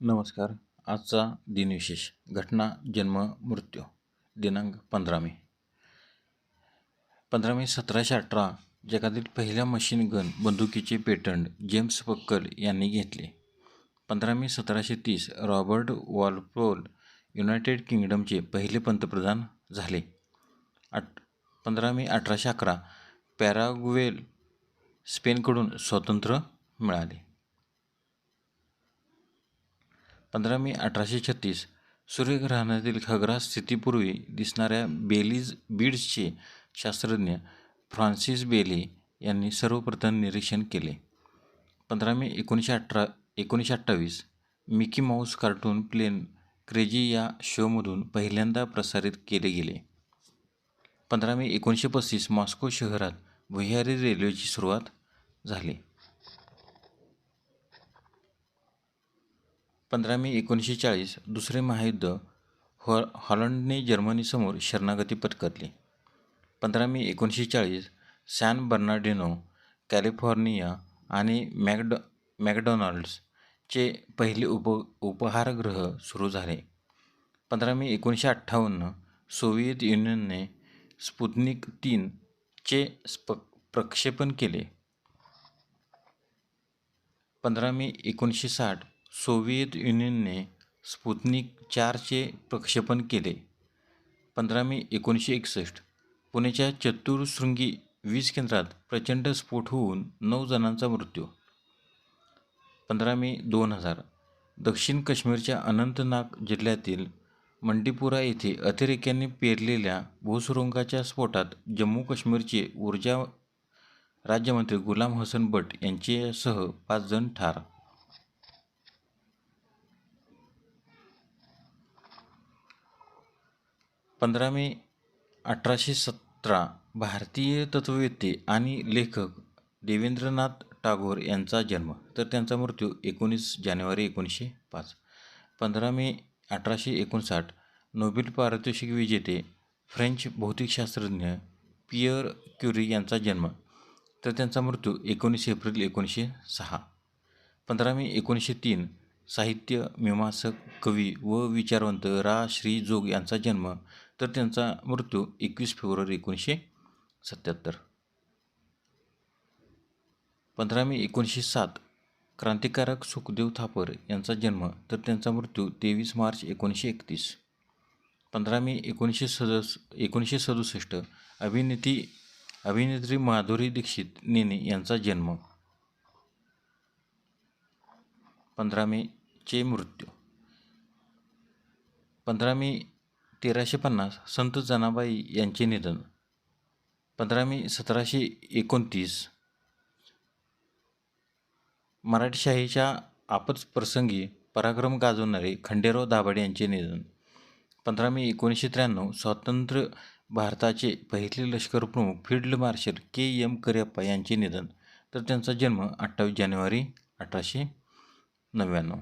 नमस्कार. आजचा दिनविशेष. घटना जन्म मृत्यू. दिनांक पंधरा मे. पंधरा मे सतराशे अठरा जगातील पहिल्या मशीन गन बंदुकीचे पेटंट जेम्स पक्कल यांनी घेतले. पंधरा मे सतराशे तीस रॉबर्ट वॉलपोल युनायटेड किंगडमचे पहिले पंतप्रधान झाले. आठ पंधरा मे अठराशे अकरा पॅराग्वेल स्पेनकडून स्वातंत्र्य मिळाले. पंधरा मे अठराशे छत्तीस. सूर्यग्रहणातील खगरा स्थितीपूर्वी दिसणाऱ्या बेलीज बीड्सचे शास्त्रज्ञ फ्रान्सिस बेली यांनी सर्वप्रथम निरीक्षण केले. पंधरा मे एकोणीसशे अठरा एकोणीसशे अठ्ठावीस. Mickey Mouse cartoon Plane Crazy या शोमधून पहिल्यांदा प्रसारित केले गेले. पंधरा मे एकोणीसशे पस्तीस मॉस्को शहरात भुयारी रेल्वेची सुरुवात झाली. पंधरा मे एकोणीसशे चाळीस दुसरे महायुद्ध हॉ हॉलंडने जर्मनीसमोर शरणागती पत्करली. पंधरा मे एकोणीसशे चाळीस सॅन बर्नार्डिनो कॅलिफोर्निया आणि मॅकडॉ मॅकडॉनाल्ड्सचे पहिले उप उपहारगृह सुरू झाले. पंधरा मे एकोणीसशे अठ्ठावन्न सोव्हिएत युनियनने स्पुतनिक तीनचे स्प प्रक्षेपण केले. पंधरा मे एकोणीसशे साठ सोव्हिएत युनियनने स्पुतनिक चारचे प्रक्षेपण केले. पंधरा मे एकोणीसशे एकसष्ट पुण्याच्या चतुरशृंगी वीज केंद्रात प्रचंड स्फोट होऊन नऊ जणांचा मृत्यू. पंधरा मे दोन हजार दक्षिण काश्मीरच्या अनंतनाग जिल्ह्यातील मंडीपुरा येथे अतिरेक्यांनी पेरलेल्या भूसुरुंगाच्या स्फोटात जम्मू काश्मीरचे ऊर्जा राज्यमंत्री गुलाम हसन भट यांच्यासह पाच जण ठार. पंधरा मे अठराशे सतरा भारतीय तत्त्ववेत्ते आणि लेखक देवेंद्रनाथ टागोर यांचा जन्म. तर त्यांचा मृत्यू एकोणीस जानेवारी एकोणीसशे पाच. पंधरा मे अठराशे एकोणसाठ नोबेल पारितोषिक विजेते फ्रेंच भौतिकशास्त्रज्ञ पियर क्युरी यांचा जन्म. तर त्यांचा मृत्यू एकोणीस एप्रिल एकोणीसशे सहा. पंधरा मे एकोणीसशे तीन साहित्य मीमांसक कवी व विचारवंत रा. श्री. जोग यांचा जन्म. तर त्यांचा मृत्यू एकवीस फेब्रुवारी एकोणीसशे सत्याहत्तर. पंधरा मे एकोणीसशे सात क्रांतिकारक सुखदेव थापर यांचा जन्म तर त्यांचा मृत्यू तेवीस मार्च एकोणीसशे एकतीस. पंधरा मे एकोणीसशे सदस एकोणीसशे सदुसष्ट अभिनेती अभिनेत्री माधुरी दीक्षित नेने यांचा जन्म. पंधरा मेचे मृत्यू. पंधरा मे तेराशे पन्नास संत जनाबाई यांचे निधन. पंधरा मे सतराशे एकोणतीस. मराठीशाहीच्या आपत्प्रसंगी पराक्रम गाजवणारे खंडेराव दाभाडे यांचे निधन. पंधरा मे एकोणीसशे त्र्याण्णव स्वातंत्र्य भारताचे पहिले लष्करप्रमुख field marshal K M Cariappa यांचे निधन. तर त्यांचा जन्म अठ्ठावीस जानेवारी अठराशे नव्याण्णव.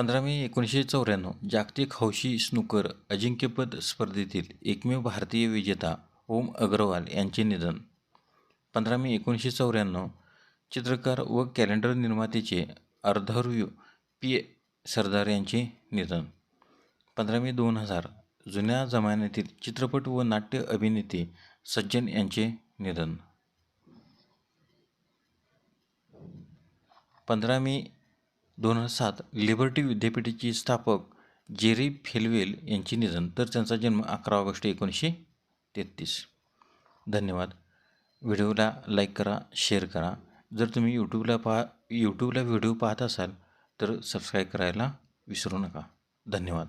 पंधरा मे एकोणीसशे चौऱ्याण्णव जागतिक हौशी स्नूकर अजिंक्यपद स्पर्धेतील एकमेव भारतीय विजेता ओम अग्रवाल यांचे निधन. पंधरा मे एकोणीसशे चौऱ्याण्णव चित्रकार व कॅलेंडर निर्मातेचे अर्धर्व पी. सरदार यांचे निधन. पंधरा मे दोन हजार जुन्या जमान्यातील चित्रपट व नाट्य अभिनेते सज्जन यांचे निधन. पंधरा मे दोन हजार सात लिबर्टी विद्यापीठाचे स्थापक जेरी फेलवेल यांचे निधन. तर त्यांचा जन्म अकरा ऑगस्ट एकोणीसशे तेहतीस. धन्यवाद. व्हिडिओला लाईक करा शेअर करा. जर तुम्ही यूट्यूबला पहा यूट्यूबला व्हिडिओ पाहत असाल तर सबस्क्राईब करायला विसरू नका. धन्यवाद.